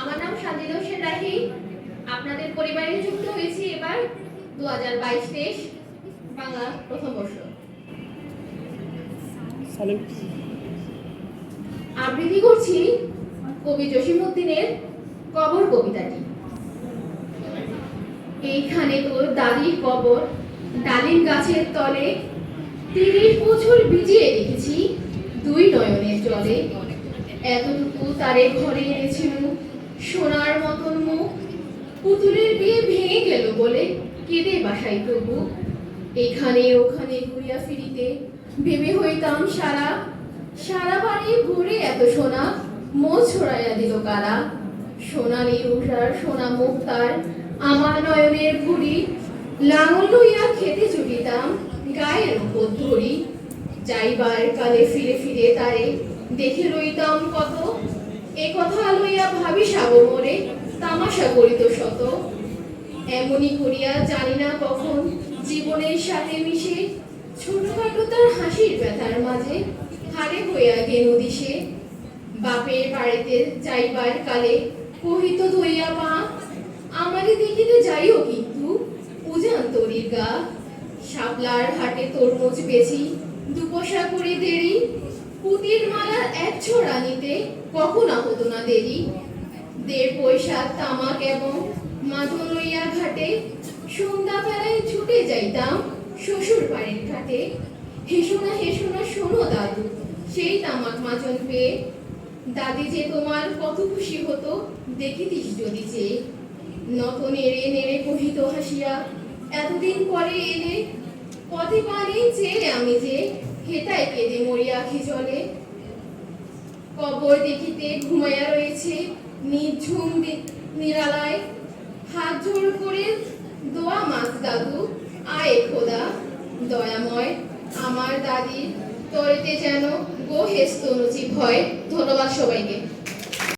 আমার নাম সাজিদা হোসেন রাহি। আপনাদের পরিবারে যুক্ত হয়েছি এবার দু হাজার বাইশ তেইশ বাংলা প্রথম বর্ষ। আবৃত্তি করছি কবি জসিমউদ্দিনের কবর কবিতাটি। এইখানে তোর দাদির কবর ডালিম গাছের তলে তিরিশ বছর ভিজিয়ে রেখেছি দুই নয়নের জলে। এতটুকু তারে ঘরে এনেছিল। সোনার মতন মুখ। পুতুলের বিয়ে ভেঙে গেল বলে কেঁদে বাসাই তবু এখানে ওখানে ঘুরিয়া ফিরিতে ভেবে হইতাম সারা। সারা বাড়ি ঘুরে এত সোনা মো ছড়াইয়া দিল কারা। সোনালি উষার সোনা মুখ তার। আমার নয়নের ঘুড়ি। লাঙল লইয়া খেতে ছুটিতাম গায়ের উপর ধরি যাইবার কালে ফিরে ফিরে তারে দেখে রইতাম কত। এ কথা লইয়া ভাবি সাগর মোরে তামাশা করিত শত। এমনই করিয়া জানি না কখন জীবনের সাথে মিশে ছোটখাটো তার হাসির ব্যথার মাঝে হারে হইয়া গেল দিশে বাপের বাড়িতে যাইবার কালে কহিত ধইয়া মা, আমারে দেখিতে যাইও কিন্তু উজান তরির গা। শাপলার হাটে তরমুজ বেছি দুপসা করে দেরি পুতির মালার এক ছোড়া নিতে কখন হতো না দেরি। দেড় পয়সা তামাক এবং মাথন লইয়া ঘাটে সন্ধ্যা বেলায় ছুটে যাইতাম শ্বশুর বাড়ির ঘাটে। হেসো না হেসো না, শোনো দাদু, সেই তামাক মাজন পেয়ে। দাদি যে তোমার কত খুশি হতো, দেখিতিস যদি যে। নত নেড়ে নেড়ে কহিত হাসিয়া, এতদিন পরে এলে পথে পানি চেয়ে আমি যে হেতায় কেঁদে মরিয়া আখি জলে। কবর দেখিতে ঘুমাইয়া রয়েছে নিঝুম দি- নিরালায়। হাত জোর করে দোয়া মাছ দাদু, আয় খোদা, দয়াময়। আমার দাদির তরেতে যেন গো হেস্ত হয়। ধন্যবাদ সবাইকে।